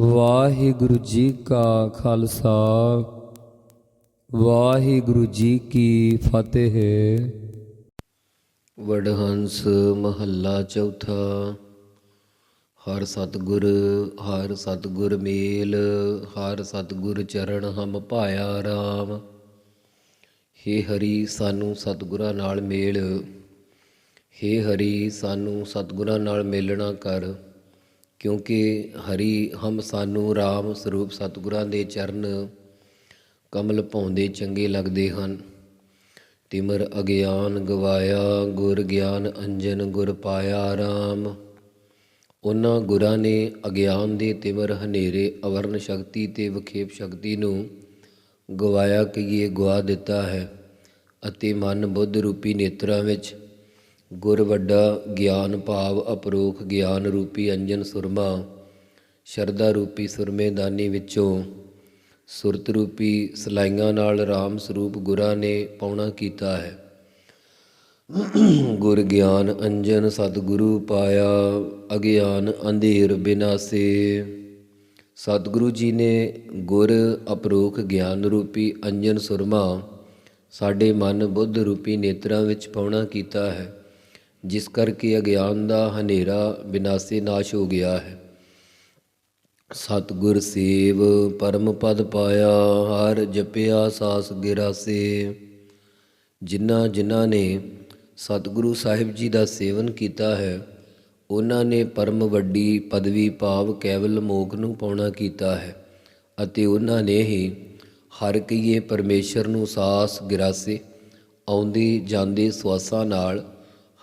ਵਾਹਿਗੁਰੂ ਜੀ ਕਾ ਖਾਲਸਾ, ਵਾਹਿਗੁਰੂ ਜੀ ਕੀ ਫਤਿਹ। ਵਡਹੰਸ ਮਹੱਲਾ ਚੌਥਾ, ਹਰ ਸਤਿਗੁਰ ਹਰ ਸਤਿਗੁਰ ਮੇਲ, ਹਰ ਸਤਿਗੁਰ ਚਰਨ ਹਮ ਭਾਇਆ ਰਾਮ। ਹੇ ਹਰੀ, ਸਾਨੂੰ ਸਤਿਗੁਰਾਂ ਨਾਲ ਮੇਲ। ਹੇ ਹਰੀ, ਸਾਨੂੰ ਸਤਿਗੁਰਾਂ ਨਾਲ ਮੇਲਣਾ ਕਰ। ਕਿਉਂਕਿ ਹਰੀ ਹਮ ਸਾਨੂੰ RAM ਸਰੂਪ ਸਤਿਗੁਰਾਂ ਦੇ ਚਰਨ ਕਮਲ ਪਾਉਂਦੇ ਚੰਗੇ ਲੱਗਦੇ ਹਨ। ਤਿਮਰ ਅਗਿਆਨ ਗਵਾਇਆ, ਗੁਰ ਗਿਆਨ ਅੰਜਨ ਗੁਰ ਪਾਇਆ RAM ਉਹਨਾਂ ਗੁਰਾਂ ਨੇ ਅਗਿਆਨ ਦੇ ਤਿਮਰ ਹਨੇਰੇ ਅਵਰਨ ਸ਼ਕਤੀ ਤੇ ਵਿਖੇਪ ਸ਼ਕਤੀ ਨੂੰ ਗਵਾਇਆ ਕਿ ਇਹ ਗਵਾ ਦਿੱਤਾ ਹੈ ਅਤੇ ਮਨ ਬੁੱਧ ਰੂਪੀ ਨੇਤਰਾਂ ਵਿੱਚ ਗੁਰ ਵੱਡਾ ਗਿਆਨ ਭਾਵ ਅਪਰੋਖ ਗਿਆਨ ਰੂਪੀ ਅੰਜਨ ਸੁਰਮਾ, ਸ਼ਰਧਾ ਰੂਪੀ ਸੁਰਮੇ ਦਾਨੀ ਵਿੱਚੋਂ, ਸੁਰਤ ਰੂਪੀ ਸਲਾਈਆਂ ਨਾਲ ਰਾਮ ਸਰੂਪ ਗੁਰਾਂ ਨੇ ਪਾਉਣਾ ਕੀਤਾ ਹੈ। ਗੁਰ ਗਿਆਨ ਅੰਜਨ ਸਤਿਗੁਰੂ ਪਾਇਆ, ਅਗਿਆਨ ਅੰਧੇਰ ਬਿਨਾਸੇ। ਸਤਿਗੁਰੂ ਜੀ ਨੇ ਗੁਰ ਅਪਰੋਖ ਗਿਆਨ ਰੂਪੀ ਅੰਜਨ ਸੁਰਮਾ, ਸਾਡੇ ਮਨ ਬੁੱਧ ਰੂਪੀ ਨੇਤਰਾਂ ਵਿੱਚ ਪਾਉਣਾ ਕੀਤਾ ਹੈ। ਜਿਸ ਕਰਕੇ ਅਗਿਆਨ ਦਾ ਹਨੇਰਾ ਬਿਨਾਸੇ ਨਾਸ਼ ਹੋ ਗਿਆ ਹੈ। ਸਤਿਗੁਰ ਸੇਵ ਪਰਮ ਪਦ ਪਾਇਆ, ਹਰ ਜਪਿਆ ਸਾਸ ਗਿਰਾਸੇ। ਜਿਨ੍ਹਾਂ ਜਿਨ੍ਹਾਂ ਨੇ ਸਤਿਗੁਰੂ ਸਾਹਿਬ ਜੀ ਦਾ ਸੇਵਨ ਕੀਤਾ ਹੈ, ਉਹਨਾਂ ਨੇ ਪਰਮ ਵੱਡੀ ਪਦਵੀ ਭਾਵ ਕੇਵਲ ਮੋਖ ਨੂੰ ਪਾਉਣਾ ਕੀਤਾ ਹੈ ਅਤੇ ਉਹਨਾਂ ਨੇ ਹੀ ਹਰ ਕੀਏ ਪਰਮੇਸ਼ਰ ਨੂੰ ਸਾਸ ਗਿਰਾਸੇ, ਆਉਂਦੇ ਜਾਂਦੇ ਸਵਾਸਾਂ ਨਾਲ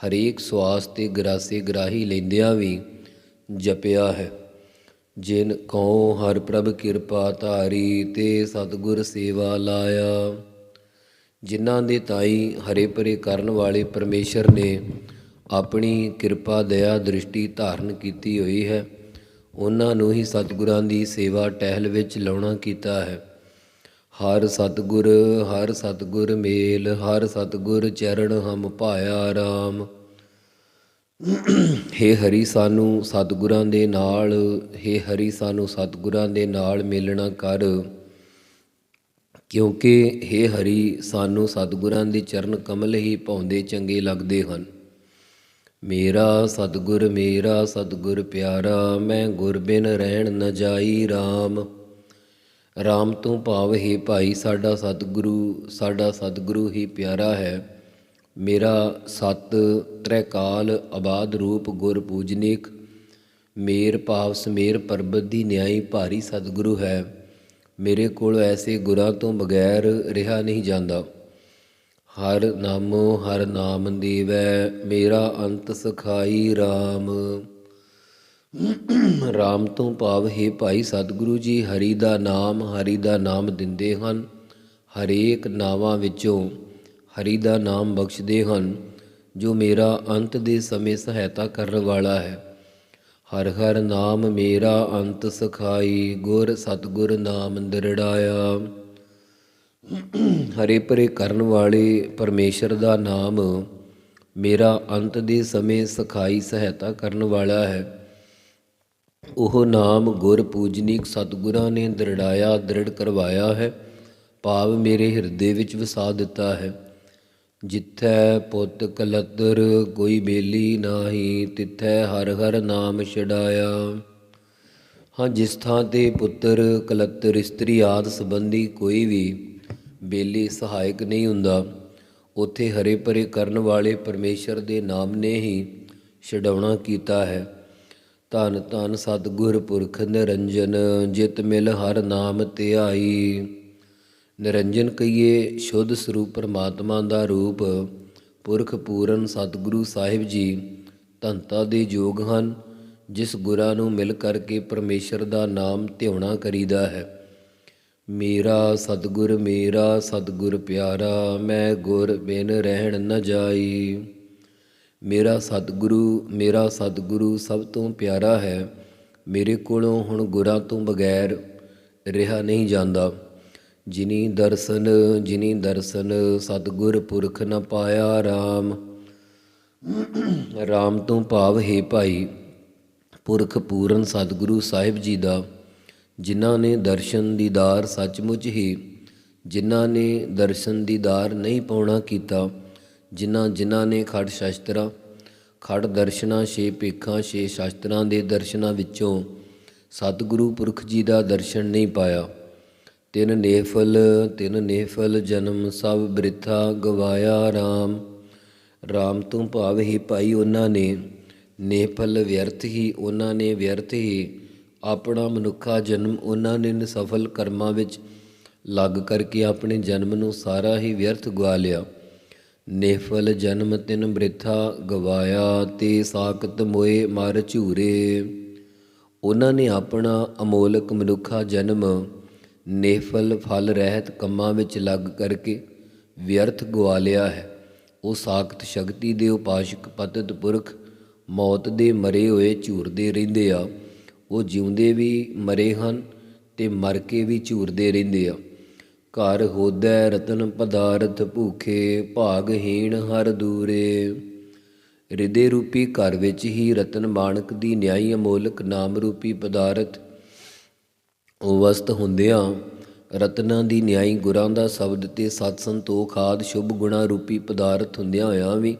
ਹਰੇਕ ਸਵਾਸ ਤੇ ਗਰਾਸੇ ਗਰਾਹੀ ਲੈਂਦਿਆਂ ਵੀ ਜਪਿਆ ਹੈ। ਜਿਨ ਕਉ ਹਰ ਪ੍ਰਭ ਕਿਰਪਾ ਧਾਰੀ ਤੇ ਸਤਿਗੁਰ ਸੇਵਾ ਲਾਇਆ। ਜਿਨ੍ਹਾਂ ਦੇ ਤਾਈ ਹਰੇ ਭਰੇ ਕਰਨ ਵਾਲੇ ਪਰਮੇਸ਼ਰ ਨੇ ਆਪਣੀ ਕਿਰਪਾ ਦਇਆ ਦ੍ਰਿਸ਼ਟੀ ਧਾਰਨ ਕੀਤੀ ਹੋਈ ਹੈ। ਉਹਨਾਂ ਨੂੰ ਹੀ ਸਤਿਗੁਰਾਂ ਦੀ ਸੇਵਾ ਟਹਿਲ ਵਿੱਚ ਲਾਉਣਾ ਕੀਤਾ ਹੈ। ਹਰ ਸਤਿਗੁਰ ਹਰ ਸਤਿਗੁਰ ਮੇਲ, ਹਰ ਸਤਿਗੁਰ ਚਰਨ ਹਮ ਭਾਇਆ RAM ਹੇ ਹਰੀ ਸਾਨੂੰ ਸਤਿਗੁਰਾਂ ਦੇ ਨਾਲ, ਹੇ ਹਰੀ ਸਾਨੂੰ ਸਤਿਗੁਰਾਂ ਦੇ ਨਾਲ ਮਿਲਣਾ ਕਰ। ਕਿਉਂਕਿ ਹੇ ਹਰੀ ਸਾਨੂੰ ਸਤਿਗੁਰਾਂ ਦੇ ਚਰਨ ਕਮਲ ਹੀ ਪਾਉਂਦੇ ਚੰਗੇ ਲੱਗਦੇ ਹਨ। ਮੇਰਾ ਸਤਿਗੁਰ ਮੇਰਾ ਸਤਿਗੁਰ ਪਿਆਰਾ, ਮੈਂ ਗੁਰ ਬਿਨ ਰਹਿਣ ਨ ਜਾਈ RAM RAM ਤੋਂ ਭਾਵ ਹੈ ਭਾਈ, ਸਾਡਾ ਸਤਿਗੁਰੂ ਸਾਡਾ ਸਤਿਗੁਰੂ ਹੀ ਪਿਆਰਾ ਹੈ। ਮੇਰਾ ਸਤ ਤ੍ਰੈਕਾਲ ਆਬਾਦ ਰੂਪ ਗੁਰ ਪੂਜਨੀਕ, ਮੇਰ ਭਾਵ ਸਮੇਰ ਪਰਬਤ ਦੀ ਨਿਆਈ ਭਾਰੀ ਸਤਿਗੁਰੂ ਹੈ। ਮੇਰੇ ਕੋਲ ਐਸੇ ਗੁਰਾਂ ਤੋਂ ਬਗੈਰ ਰਿਹਾ ਨਹੀਂ ਜਾਂਦਾ। ਹਰ ਨਾਮੋ ਹਰ ਨਾਮ ਦੇਵੈ, ਮੇਰਾ ਅੰਤ ਸਖਾਈ RAM RAM ਤੋਂ ਭਾਵ ਹੈ ਭਾਈ ਸਤਿਗੁਰੂ ਜੀ, ਹਰੀ ਦਾ ਨਾਮ ਹਰੀ ਦਾ ਨਾਮ ਦਿੰਦੇ ਹਨ। ਹਰੇਕ ਨਾਵਾਂ ਵਿੱਚੋਂ ਹਰੀ ਦਾ ਨਾਮ ਬਖਸ਼ਦੇ ਹਨ, ਜੋ ਮੇਰਾ ਅੰਤ ਦੇ ਸਮੇਂ ਸਹਾਇਤਾ ਕਰਨ ਵਾਲਾ ਹੈ। ਹਰ ਹਰ ਨਾਮ ਮੇਰਾ ਅੰਤ ਸਖਾਈ, ਗੁਰ ਸਤਗੁਰ ਨਾਮ ਦਰੜਾਇਆ। ਹਰੇ ਪਰੇ ਕਰਨ ਵਾਲੇ ਪਰਮੇਸ਼ਰ ਦਾ ਨਾਮ ਮੇਰਾ ਅੰਤ ਦੇ ਸਮੇਂ ਸਖਾਈ, ਸਹਾਇਤਾ ਕਰਨ ਵਾਲਾ ਹੈ। ਉਹ ਨਾਮ ਗੁਰ ਪੂਜਨੀਕ ਸਤਿਗੁਰਾਂ ਨੇ ਦ੍ਰਿੜਾਇਆ, ਦ੍ਰਿੜ ਕਰਵਾਇਆ ਹੈ। ਭਾਵ ਮੇਰੇ ਹਿਰਦੇ ਵਿੱਚ ਵਸਾ ਦਿੱਤਾ ਹੈ। ਜਿੱਥੈ ਪੁੱਤ ਕਲਤਰ ਕੋਈ ਬੇਲੀ ਨਾਹੀ, ਤਿੱਥੈ ਹਰ ਹਰ ਨਾਮ ਛਡਾਇਆ। ਹਾਂ, ਜਿਸ ਥਾਂ ਤੇ ਪੁੱਤਰ ਕਲੱਤਰ, ਇਸਤਰੀ ਆਦ ਸੰਬੰਧੀ ਕੋਈ ਵੀ ਬੇਲੀ ਸਹਾਇਕ ਨਹੀਂ ਹੁੰਦਾ, ਉਥੇ ਹਰੇ ਭਰੇ ਕਰਨ ਵਾਲੇ ਪਰਮੇਸ਼ਰ ਦੇ ਨਾਮ ਨੇ ਹੀ ਛਡਾਉਣਾ ਕੀਤਾ ਹੈ। ਧੰਨ ਧੰਨ ਸਤਿਗੁਰ ਪੁਰਖ ਨਿਰੰਜਨ, ਜਿਤ ਮਿਲ ਹਰ ਨਾਮ ਧਿਆਈ। ਨਿਰੰਜਨ ਕਹੀਏ, ਸ਼ੁੱਧ ਸਰੂਪ ਪਰਮਾਤਮਾ ਦਾ ਰੂਪ, ਪੁਰਖ ਪੂਰਨ ਸਤਿਗੁਰੂ ਸਾਹਿਬ ਜੀ ਧੰਤਾ ਦੇ ਯੋਗ ਹਨ, ਜਿਸ ਗੁਰਾਂ ਨੂੰ ਮਿਲ ਕਰਕੇ ਪਰਮੇਸ਼ਰ ਦਾ ਨਾਮ ਧਿਆਉਣਾ ਕਰੀਦਾ ਹੈ। ਮੇਰਾ ਸਤਿਗੁਰ ਮੇਰਾ ਸਤਿਗੁਰ ਪਿਆਰਾ, ਮੈਂ ਗੁਰ ਬਿਨ ਰਹਿਣ ਨ ਜਾਈ। ਮੇਰਾ ਸਤਿਗੁਰੂ ਮੇਰਾ ਸਤਿਗੁਰੂ ਸਭ ਤੋਂ ਪਿਆਰਾ ਹੈ। ਮੇਰੇ ਕੋਲੋਂ ਹੁਣ ਗੁਰਾਂ ਤੋਂ ਬਗੈਰ ਰਿਹਾ ਨਹੀਂ ਜਾਂਦਾ। ਜਿਨੀ ਦਰਸ਼ਨ ਜਿਨੀ ਦਰਸ਼ਨ, ਸਤਿਗੁਰ ਪੁਰਖ ਨ ਪਾਇਆ RAM RAM ਤੋਂ ਭਾਵ ਹੈ ਭਾਈ, ਪੁਰਖ ਪੂਰਨ ਸਤਿਗੁਰੂ ਸਾਹਿਬ ਜੀ ਦਾ। ਜਿਨ੍ਹਾਂ ਨੇ ਦਰਸ਼ਨ ਦੀਦਾਰ ਸੱਚਮੁੱਚ ਹੀ, ਜਿਨ੍ਹਾਂ ਨੇ ਦਰਸ਼ਨ ਦੀਦਾਰ ਨਹੀਂ ਪਾਉਣਾ ਕੀਤਾ, ਜਿਨ੍ਹਾਂ ਜਿਨ੍ਹਾਂ ਨੇ ਖੜ ਸ਼ਾਸਤਰਾਂ, ਖੜ ਦਰਸ਼ਨਾਂ, ਛੇ ਭੇਖਾਂ, ਛੇ ਸ਼ਾਸਤਰਾਂ ਦੇ ਦਰਸ਼ਨਾਂ ਵਿੱਚੋਂ ਸਤਿਗੁਰੂ ਪੁਰਖ ਜੀ ਦਾ ਦਰਸ਼ਨ ਨਹੀਂ ਪਾਇਆ। ਤਿਨ ਨੇਫਲ ਤਿਨ ਨੇਫਲ ਜਨਮ ਸਭ ਬ੍ਰਿਥਾ ਗਵਾਇਆ RAM RAM ਤੋਂ ਭਾਵ ਹੀ ਪਾਈ ਉਹਨਾਂ ਨੇ, ਨੇਫਲ ਵਿਅਰਥ ਹੀ ਉਹਨਾਂ ਨੇ ਵਿਅਰਥ ਹੀ। ਆਪਣਾ ਮਨੁੱਖਾ ਜਨਮ ਉਹਨਾਂ ਨੇ ਨਿਸਫਲ ਕਰਮਾਂ ਵਿੱਚ ਲੱਗ ਕਰਕੇ ਆਪਣੇ ਜਨਮ ਨੂੰ ਸਾਰਾ ਹੀ ਵਿਅਰਥ ਗਵਾ ਲਿਆ। ਨੇਫਲ ਜਨਮ ਤਿਨ ਬ੍ਰਿਥਾ ਗਵਾਇਆ, ਤੇ ਸਾਖਤ ਮੋਏ ਮਰ ਝੂਰੇ। ਉਹਨਾਂ ਨੇ ਆਪਣਾ ਅਮੋਲਕ ਮਨੁੱਖਾ ਜਨਮ ਨੇਫਲ ਫਲ ਰਹਿਤ ਕੰਮਾਂ ਵਿੱਚ ਲੱਗ ਕਰਕੇ ਵਿਅਰਥ ਗਵਾ ਲਿਆ ਹੈ। ਉਹ ਸਾਖਤ ਸ਼ਕਤੀ ਦੇ ਉਪਾਸ਼ਕ ਪਤਿਤ ਪੁਰਖ ਮੌਤ ਦੇ ਮਰੇ ਹੋਏ ਝੂਰਦੇ ਰਹਿੰਦੇ ਆ। ਉਹ ਜਿਉਂਦੇ ਵੀ ਮਰੇ ਹਨ ਤੇ ਮਰ ਕੇ ਵੀ ਝੂਰਦੇ ਰਹਿੰਦੇ ਆ। ਘਰ ਹੋਦੈ ਰਤਨ ਪਦਾਰਥ ਭੂਖੇ ਭਾਗਹੀਣ ਹਰ ਦੂਰੇ। ਹਿਰਦੇ ਰੂਪੀ ਘਰ ਵਿੱਚ ਹੀ ਰਤਨ ਮਾਣਕ ਦੀ ਨਿਆਈ ਅਮੋਲਕ ਨਾਮ ਰੂਪੀ ਪਦਾਰਥ ਉਵਸਤ ਹੁੰਦਿਆਂ ਰਤਨਾਂ ਦੀ ਨਿਆਈ ਗੁਰਾਂ ਦਾ ਸ਼ਬਦ ਤੇ ਸਤ ਸੰਤੋਖ ਆਦ ਸ਼ੁਭ ਗੁਣਾ ਰੂਪੀ ਪਦਾਰਥ ਹੁੰਦਿਆਂ ਹੋਇਆਂ ਵੀ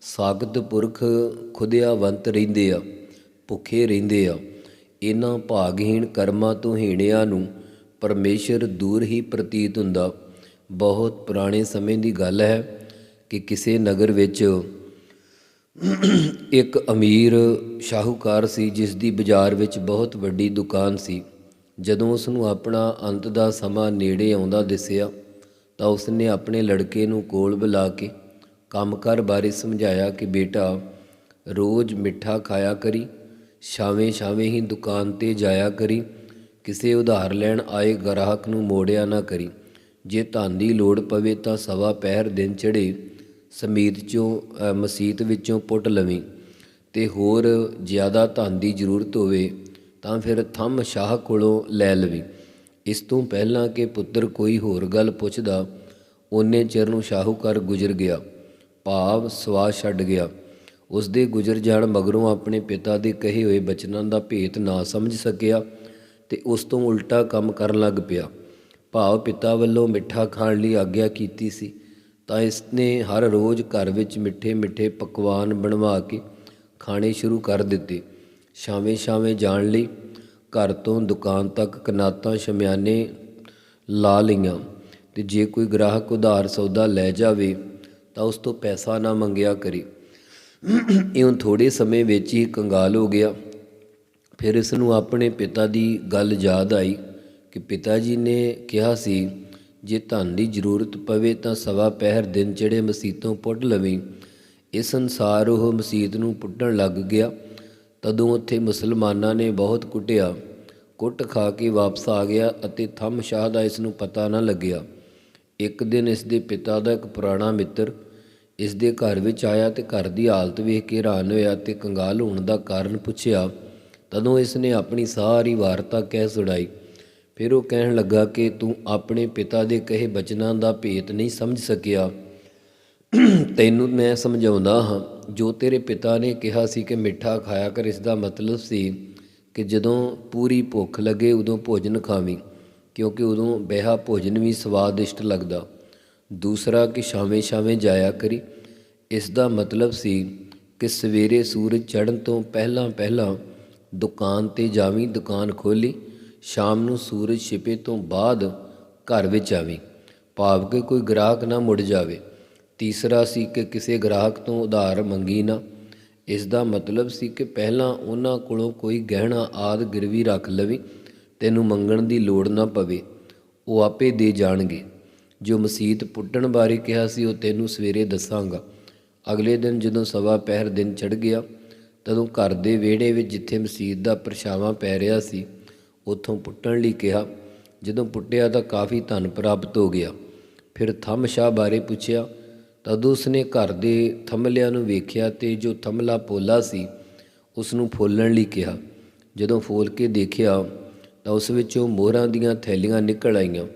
ਸਾਗਤ ਪੁਰਖ ਖੁਦਿਆਵੰਤ ਰਹਿੰਦੇ ਆ, ਭੁੱਖੇ ਰਹਿੰਦੇ ਆ। ਇਹਨਾਂ ਭਾਗਹੀਣ ਕਰਮਾਂ ਤੋਂ ਹੀਣਿਆਂ ਨੂੰ ਪਰਮੇਸ਼ਰ ਦੂਰ ਹੀ ਪ੍ਰਤੀਤ ਹੁੰਦਾ। ਬਹੁਤ ਪੁਰਾਣੇ ਸਮੇਂ ਦੀ ਗੱਲ ਹੈ ਕਿ ਕਿਸੇ ਨਗਰ ਵਿੱਚ ਇੱਕ ਅਮੀਰ ਸ਼ਾਹੂਕਾਰ ਸੀ, ਜਿਸ ਦੀ ਬਾਜ਼ਾਰ ਵਿੱਚ ਬਹੁਤ ਵੱਡੀ ਦੁਕਾਨ ਸੀ। ਜਦੋਂ ਉਸ ਨੂੰ ਆਪਣਾ ਅੰਤ ਦਾ ਸਮਾਂ ਨੇੜੇ ਆਉਂਦਾ ਦਿਸਿਆ, ਤਾਂ ਉਸ ਨੇ ਆਪਣੇ ਲੜਕੇ ਨੂੰ ਕੋਲ ਬੁਲਾ ਕੇ ਕੰਮਕਾਰ ਬਾਰੇ ਸਮਝਾਇਆ ਕਿ ਬੇਟਾ, ਰੋਜ਼ ਮਿੱਠਾ ਖਾਇਆ ਕਰੀ ਛਾਵੇਂ ਛਾਵੇਂ ਹੀ ਦੁਕਾਨ ਤੇ ਜਾਇਆ ਕਰੀ, ਕਿਸੇ ਉਧਾਰ ਲੈਣ ਆਏ ਗ੍ਰਾਹਕ ਨੂੰ ਮੋੜਿਆ ਨਾ ਕਰੀ। ਜੇ ਧਨ ਦੀ ਲੋੜ ਪਵੇ ਤਾਂ ਸਵਾ ਪਹਿਰ ਦਿਨ ਚੜੇ ਸਮੀਤ ਚੋਂ ਮਸੀਤ ਵਿੱਚੋਂ ਪੁੱਟ ਲਵੀਂ ਤੇ ਹੋਰ ਜ਼ਿਆਦਾ ਧਨ ਦੀ ਜ਼ਰੂਰਤ ਹੋਵੇ ਤਾਂ ਫਿਰ ਥੰਮ ਸ਼ਾਹ ਕੋਲੋਂ ਲੈ ਲਵੀਂ। ਇਸ ਤੋਂ ਪਹਿਲਾਂ ਕਿ ਪੁੱਤਰ ਕੋਈ ਹੋਰ ਗੱਲ ਪੁੱਛਦਾ, ਉਹਨੇ ਚਿਰ ਨੂੰ ਸ਼ਾਹੂਕਾਰ ਗੁਜ਼ਰ ਗਿਆ। ਭਾਵ ਸਵਾਸ ਛੱਡ ਗਿਆ। ਉਸ ਦੇ ਗੁਜ਼ਰ ਜਾਣ ਮਗਰੋਂ ਆਪਣੇ ਪਿਤਾ ਦੇ ਕਹੇ ਹੋਏ ਬਚਨਾਂ ਦਾ ਭੇਤ ਨਾ ਸਮਝ ਸਕਿਆ ਤੇ ਉਸ ਤੋਂ ਉਲਟਾ ਕੰਮ ਕਰਨ ਲੱਗ ਪਿਆ। ਭਾਵ ਪਿਤਾ ਵੱਲੋਂ ਮਿੱਠਾ ਖਾਣ ਲਈ ਆਗਿਆ ਕੀਤੀ ਸੀ, ਤਾਂ ਇਸ ਨੇ ਹਰ ਰੋਜ਼ ਘਰ ਵਿੱਚ ਮਿੱਠੇ ਮਿੱਠੇ ਪਕਵਾਨ ਬਣਵਾ ਕੇ ਖਾਣੇ ਸ਼ੁਰੂ ਕਰ ਦਿੱਤੇ। ਛਾਵੇਂ ਛਾਵੇਂ ਜਾਣ ਲਈ ਘਰ ਤੋਂ ਦੁਕਾਨ ਤੱਕ ਕਨਾਤਾਂ ਸ਼ਮਿਆਨੇ ਲਾ ਲਈਆਂ ਤੇ ਜੇ ਕੋਈ ਗ੍ਰਾਹਕ ਉਧਾਰ ਸੌਦਾ ਲੈ ਜਾਵੇ ਤਾਂ ਉਸ ਤੋਂ ਪੈਸਾ ਨਾ ਮੰਗਿਆ ਕਰੇ। ਇਉਂ ਥੋੜੇ ਸਮੇਂ ਵਿੱਚ ਹੀ ਕੰਗਾਲ ਹੋ ਗਿਆ। ਫਿਰ ਇਸ ਨੂੰ ਆਪਣੇ ਪਿਤਾ ਦੀ ਗੱਲ ਯਾਦ ਆਈ ਕਿ ਪਿਤਾ ਜੀ ਨੇ ਕਿਹਾ ਸੀ, ਜੇ ਧਨ ਦੀ ਜ਼ਰੂਰਤ ਪਵੇ ਤਾਂ ਸਵਾ ਪਹਿਰ ਦਿਨ ਚੜੇ ਮਸੀਤੋਂ ਪੁੱਟ ਲਵੀਂ। ਇਸ ਅਨਸਾਰ ਉਹ ਮਸੀਤ ਨੂੰ ਪੁੱਟਣ ਲੱਗ ਗਿਆ। ਤਦੋਂ ਉੱਥੇ ਮੁਸਲਮਾਨਾਂ ਨੇ ਬਹੁਤ ਕੁੱਟਿਆ। ਕੁੱਟ ਖਾ ਕੇ ਵਾਪਸ ਆ ਗਿਆ ਅਤੇ ਥੰਮ ਸ਼ਾਹ ਦਾ ਇਸ ਨੂੰ ਪਤਾ ਨਾ ਲੱਗਿਆ। ਇੱਕ ਦਿਨ ਇਸ ਦੇ ਪਿਤਾ ਦਾ ਇੱਕ ਪੁਰਾਣਾ ਮਿੱਤਰ ਇਸ ਦੇ ਘਰ ਵਿੱਚ ਆਇਆ ਤੇ ਘਰ ਦੀ ਹਾਲਤ ਵੇਖ ਕੇ ਹੈਰਾਨ ਹੋਇਆ ਤੇ ਕੰਗਾਲ ਹੋਣ ਦਾ ਕਾਰਨ ਪੁੱਛਿਆ। ਤਦੋਂ ਇਸ ਨੇ ਆਪਣੀ ਸਾਰੀ ਵਾਰਤਾ ਕਹਿ ਸੁਣਾਈ। ਫਿਰ ਉਹ ਕਹਿਣ ਲੱਗਾ ਕਿ ਤੂੰ ਆਪਣੇ ਪਿਤਾ ਦੇ ਕਹੇ ਬਚਨਾਂ ਦਾ ਭੇਤ ਨਹੀਂ ਸਮਝ ਸਕਿਆ। ਤੈਨੂੰ ਮੈਂ ਸਮਝਾਉਂਦਾ ਹਾਂ। ਜੋ ਤੇਰੇ ਪਿਤਾ ਨੇ ਕਿਹਾ ਸੀ ਕਿ ਮਿੱਠਾ ਖਾਇਆ ਕਰ, ਇਸ ਦਾ ਮਤਲਬ ਸੀ ਕਿ ਜਦੋਂ ਪੂਰੀ ਭੁੱਖ ਲੱਗੇ ਉਦੋਂ ਭੋਜਨ ਖਾਵੀਂ, ਕਿਉਂਕਿ ਉਦੋਂ ਬਿਹਾ ਭੋਜਨ ਵੀ ਸਵਾਦਿਸ਼ਟ ਲੱਗਦਾ। ਦੂਸਰਾ ਕਿ ਛਾਵੇਂ ਛਾਵੇਂ ਜਾਇਆ ਕਰੀ। ਇਸ ਦਾ ਮਤਲਬ ਸੀ ਕਿ ਸਵੇਰੇ ਸੂਰਜ ਚੜ੍ਹਨ ਤੋਂ ਪਹਿਲਾਂ ਪਹਿਲਾਂ ਦੁਕਾਨ ਤੇ ਜਾਵੀਂ, ਦੁਕਾਨ ਖੋਲੀ, ਸ਼ਾਮ ਨੂੰ ਸੂਰਜ ਛਿਪੇ ਤੋਂ ਬਾਅਦ ਘਰ ਵਿੱਚ ਆਵੀਂ। ਭਾਵ ਕਿ ਕੋਈ ਗ੍ਰਾਹਕ ਨਾ ਮੁੜ ਜਾਵੇ। ਤੀਸਰਾ ਸੀ ਕਿ ਕਿਸੇ ਗ੍ਰਾਹਕ ਤੋਂ ਉਧਾਰ ਮੰਗੀ ਨਾ। ਇਸ ਦਾ ਮਤਲਬ ਸੀ ਕਿ ਪਹਿਲਾਂ ਉਹਨਾਂ ਕੋਲੋਂ ਕੋਈ ਗਹਿਣਾ ਆਦ ਗਿਰਵੀ ਰੱਖ ਲਵੇ, ਤੈਨੂੰ ਮੰਗਣ ਦੀ ਲੋੜ ਨਾ ਪਵੇ, ਉਹ ਆਪੇ ਦੇ ਜਾਣਗੇ। ਜੋ ਮਸੀਤ ਪੁੱਟਣ ਬਾਰੇ ਕਿਹਾ ਸੀ, ਉਹ ਤੈਨੂੰ ਸਵੇਰੇ ਦੱਸਾਂਗਾ। ਅਗਲੇ ਦਿਨ ਜਦੋਂ ਸਵਾ ਪਹਿਰ ਦਿਨ ਚੜ ਗਿਆ, ਤਦੋਂ ਘਰ ਦੇ ਵਿਹੜੇ ਵਿੱਚ ਜਿੱਥੇ ਮਸੀਤ ਦਾ ਪਰਛਾਵਾਂ ਪੈ ਰਿਹਾ ਸੀ, ਉੱਥੋਂ ਪੁੱਟਣ ਲਈ ਕਿਹਾ। ਜਦੋਂ ਪੁੱਟਿਆ ਤਾਂ ਕਾਫੀ ਧਨ ਪ੍ਰਾਪਤ ਹੋ ਗਿਆ। ਫਿਰ ਥੰਮ ਸ਼ਾਹ ਬਾਰੇ ਪੁੱਛਿਆ ਤਦ ਉਸਨੇ ਘਰ ਦੇ ਥੰਮਲਿਆਂ ਨੂੰ ਵੇਖਿਆ ਤੇ ਜੋ ਥੰਮਲਾ ਪੋਲਾ ਸੀ ਉਸ ਨੂੰ ਫੋਲਣ ਲਈ ਕਿਹਾ। ਜਦੋਂ ਫੋਲ ਕੇ ਦੇਖਿਆ, ਤਾਂ ਉਸ ਵਿੱਚੋਂ ਮੋਹਰਾਂ ਦੀਆਂ ਥੈਲੀਆਂ ਨਿਕਲ ਆਈਆਂ।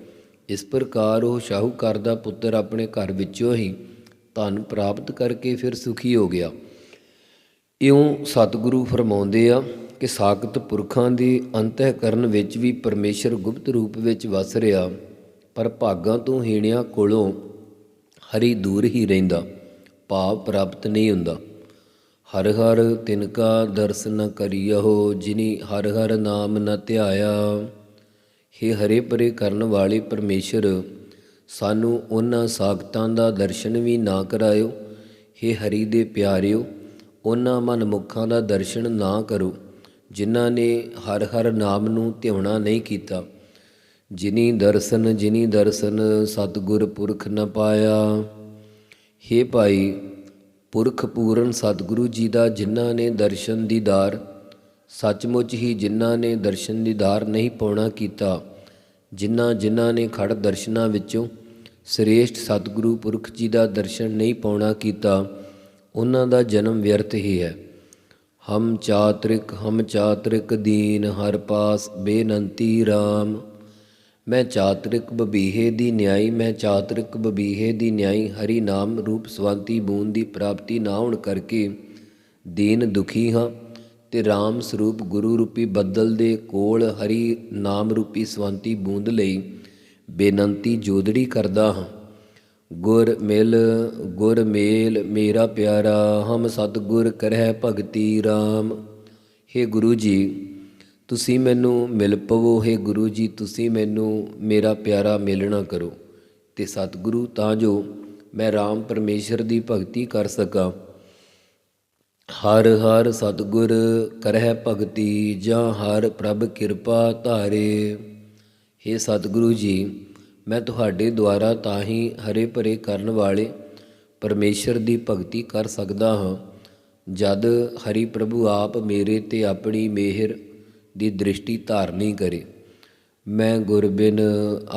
ਇਸ ਪ੍ਰਕਾਰ ਉਹ ਸ਼ਾਹੂਕਾਰ ਦਾ ਪੁੱਤਰ ਆਪਣੇ ਘਰ ਵਿੱਚੋਂ ਹੀ ਧਨ ਪ੍ਰਾਪਤ ਕਰਕੇ ਫਿਰ ਸੁਖੀ ਹੋ ਗਿਆ। ਇਉਂ ਸਤਿਗੁਰੂ ਫਰਮਾਉਂਦੇ ਆ ਕਿ ਸਾਖਤ ਪੁਰਖਾਂ ਦੀ ਅੰਤःਕਰਨ ਵਿੱਚ ਵੀ ਪਰਮੇਸ਼ਰ ਗੁਪਤ ਰੂਪ ਵਿੱਚ ਵਸ ਰਿਹਾ, ਪਰ ਭਾਗਾਂ ਤੋਂ ਹੀਣਿਆਂ ਕੋਲੋਂ ਹਰੀ ਦੂਰ ਹੀ ਰਹਿੰਦਾ, ਭਾਵ ਪ੍ਰਾਪਤ ਨਹੀਂ ਹੁੰਦਾ। ਹਰ ਹਰ ਤਿਨਕਾ ਦਰਸ਼ਨ ਕਰਿਓ ਜਿਨੀ ਹਰ ਹਰ ਨਾਮ ਨ ਧਿਆਇਆ। ਹੇ ਹਰੇ ਪਰੇ ਕਰਨ ਵਾਲੇ ਪਰਮੇਸ਼ਰ, ਸਾਨੂੰ ਉਹਨਾਂ ਸਾਖਤਾਂ ਦਾ ਦਰਸ਼ਨ ਵੀ ਨਾ ਕਰਾਇਓ। ਹੇ ਹਰੀ ਦੇ ਪਿਆਰਿਓ, ਉਹਨਾਂ ਮਨਮੁੱਖਾਂ ਦਾ ਦਰਸ਼ਨ ਨਾ ਕਰੋ, ਜਿਨ੍ਹਾਂ ਨੇ ਹਰ ਹਰ ਨਾਮ ਨੂੰ ਧਿਆਉਣਾ ਨਹੀਂ ਕੀਤਾ। ਜਿਨੀ ਦਰਸ਼ਨ ਜਿਨੀ ਦਰਸ਼ਨ, ਸਤਿਗੁਰ ਪੁਰਖ ਨ ਪਾਇਆ। ਹੇ ਭਾਈ, ਪੁਰਖ ਪੂਰਨ ਸਤਿਗੁਰੂ ਜੀ ਦਾ ਜਿਨ੍ਹਾਂ ਨੇ ਦਰਸ਼ਨ ਦੀਦਾਰ ਸੱਚਮੁੱਚ ਹੀ ਜਿਨ੍ਹਾਂ ਨੇ ਦਰਸ਼ਨ ਦੀਦਾਰ ਨਹੀਂ ਪਾਉਣਾ ਕੀਤਾ, ਜਿਨ੍ਹਾਂ ਜਿਨ੍ਹਾਂ ਨੇ ਖੜ ਦਰਸ਼ਨਾਂ ਵਿੱਚੋਂ ਸ੍ਰੇਸ਼ਟ ਸਤਿਗੁਰੂ ਪੁਰਖ ਜੀ ਦਾ ਦਰਸ਼ਨ ਨਹੀਂ ਪਾਉਣਾ ਕੀਤਾ, ਉਹਨਾਂ ਦਾ ਜਨਮ ਵਿਅਰਥ ਹੀ ਹੈ। ਹਮ ਚਾਤ੍ਰਿਕ ਹਮ ਚਾਤ੍ਰਿਕ ਦੀਨ, ਹਰ ਪਾਸ ਬੇਨੰਤੀ RAM ਮੈਂ ਚਾਤ੍ਰਿਕ ਬਬੀਹੇ ਦੀ ਨਿਆਈ, ਮੈਂ ਚਾਤ੍ਰਿਕ ਬਬੀਹੇ ਦੀ ਨਿਆਈ, ਹਰੀ ਨਾਮ ਰੂਪ ਸਵੰਤੀ ਬੂੰਦ ਦੀ ਪ੍ਰਾਪਤੀ ਨਾ ਹੋਣ ਕਰਕੇ ਦੀਨ ਦੁਖੀ ਹਾਂ। ਤੇ RAM ਸਰੂਪ ਗੁਰੂ ਰੂਪੀ ਬੱਦਲ ਦੇ ਕੋਲ ਹਰੀ ਨਾਮ ਰੂਪੀ ਸਵੰਤੀ ਬੂੰਦ ਲਈ ਬੇਨੰਤੀ ਜੋਦੜੀ ਕਰਦਾ ਹਾਂ। ਗੁਰ ਮਿਲ, ਗੁਰ ਮੇਲ, ਮੇਰਾ ਪਿਆਰਾ, ਹਮ ਸਤਿਗੁਰ ਕਰਹਿ ਭਗਤੀ RAM हे ਗੁਰੂ ਜੀ ਤੁਸੀਂ ਮੈਨੂੰ ਮਿਲ ਪਵੋ, ਹੈ ਗੁਰੂ ਜੀ, ਤੁਸੀਂ ਮੈਨੂੰ ਮੇਰਾ ਪਿਆਰਾ ਮਿਲਣਾ ਕਰੋ। ਤੇ ਸਤਿਗੁਰੂ, ਤਾਂ ਜੋ ਮੈਂ RAM ਪਰਮੇਸ਼ਰ ਦੀ ਭਗਤੀ ਕਰ ਸਕਾਂ। ਹਰ ਹਰ ਸਤਿਗੁਰ ਕਰਹਿ ਭਗਤੀ, ਜਾਂ ਹਰ ਪ੍ਰਭ ਕਿਰਪਾ ਧਾਰੇ। हे ਸਤਿਗੁਰੂ ਜੀ, ਮੈਂ ਤੁਹਾਡੇ ਦੁਆਰਾ ਤਾਂ ਹੀ ਹਰੇ ਭਰੇ ਕਰਨ ਵਾਲੇ ਪਰਮੇਸ਼ਰ ਦੀ ਭਗਤੀ ਕਰ ਸਕਦਾ ਹਾਂ। ਜਦ ਹਰੀ ਪ੍ਰਭੂ ਆਪ ਮੇਰੇ ਤੇ ਆਪਣੀ ਮਿਹਰ ਦੀ ਦ੍ਰਿਸ਼ਟੀ ਧਾਰਨੀ ਕਰੇ। ਮੈਂ ਗੁਰ ਬਿਨ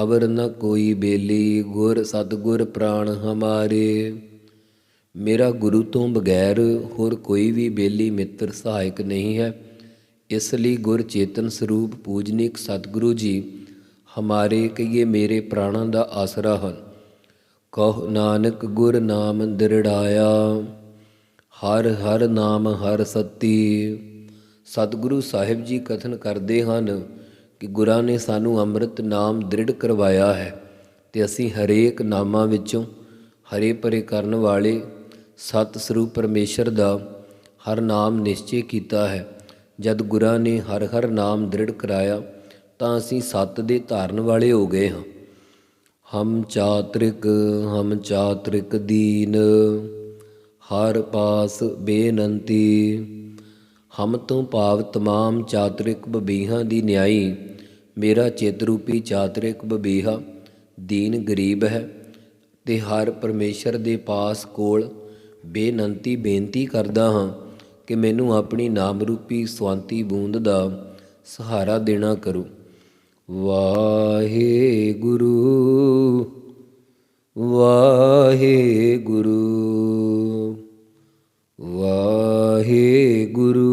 ਅਵਰ ਨ ਕੋਈ ਬੇਲੀ, ਗੁਰ ਸਤਗੁਰ ਪ੍ਰਾਣ ਹਮਾਰੇ। ਮੇਰਾ ਗੁਰੂ ਤੋਂ ਬਗੈਰ ਹੋਰ ਕੋਈ ਵੀ ਬੇਲੀ ਮਿੱਤਰ ਸਹਾਇਕ ਨਹੀਂ ਹੈ। ਇਸ ਲਈ ਗੁਰ ਚੇਤਨ ਸਰੂਪ ਪੂਜਨੀਕ ਸਤਿਗੁਰੂ ਜੀ, ਹਮਾਰੇ ਕਹੀਏ ਮੇਰੇ ਪ੍ਰਾਣਾਂ ਦਾ ਆਸਰਾ ਹਨ। ਕਹ ਨਾਨਕ ਗੁਰ ਨਾਮ ਦਿਰੜਾਇਆ, ਹਰ ਹਰ ਨਾਮ ਹਰ ਸਤੀ। ਸਤਿਗੁਰੂ ਸਾਹਿਬ ਜੀ ਕਥਨ ਕਰਦੇ ਹਨ ਕਿ ਗੁਰਾਂ ਨੇ ਸਾਨੂੰ ਅੰਮ੍ਰਿਤ ਨਾਮ ਦ੍ਰਿੜ ਕਰਵਾਇਆ ਹੈ ਤੇ ਅਸੀਂ ਹਰੇਕ ਨਾਮਾਂ ਵਿੱਚੋਂ ਹਰੇ ਪਰੇ ਕਰਨ ਵਾਲੇ ਸਤ ਸਰੂਪ ਪਰਮੇਸ਼ਰ ਦਾ ਹਰ ਨਾਮ ਨਿਸ਼ਚੈ ਕੀਤਾ ਹੈ। ਜਦ ਗੁਰਾਂ ਨੇ ਹਰ ਹਰ ਨਾਮ ਦ੍ਰਿੜ ਕਰਾਇਆ ਤਾਂ ਅਸੀਂ ਸਤ ਦੇ ਧਾਰਨ ਵਾਲੇ ਹੋ ਗਏ ਹਾਂ। ਹਮ ਚਾਤ੍ਰਿਕ ਹਮ ਚਾਤ੍ਰਿਕ ਦੀਨ, ਹਰ ਪਾਸ ਬੇਨੰਤੀ। ਹਮ ਤੋਂ ਭਾਵ ਤਮਾਮ ਚਾਤਰਿਕ ਬਬੀਹਾਂ ਦੀ ਨਿਆਈ, ਮੇਰਾ ਚਿਤ ਰੂਪੀ ਚਾਤ੍ਰਿਕ ਬਬੀਹਾ, ਦੀਨ ਗਰੀਬ ਹੈ, ਤੇ ਹਰ ਪਰਮੇਸ਼ਰ ਦੇ ਪਾਸ ਕੋਲ ਬੇਨੰਤੀ ਬੇਨਤੀ ਕਰਦਾ ਹਾਂ ਕਿ ਮੈਨੂੰ ਆਪਣੀ ਨਾਮ ਰੂਪੀ ਸਵਾਂਤੀ ਬੂੰਦ ਦਾ ਸਹਾਰਾ ਦੇਣਾ ਕਰੋ। ਵਾਹਿਗੁਰੂ ਵਾਹਿਗੁਰੂ ਵਾਹਿਗੁਰੂ ਵਾਹਿਗੁਰੂ।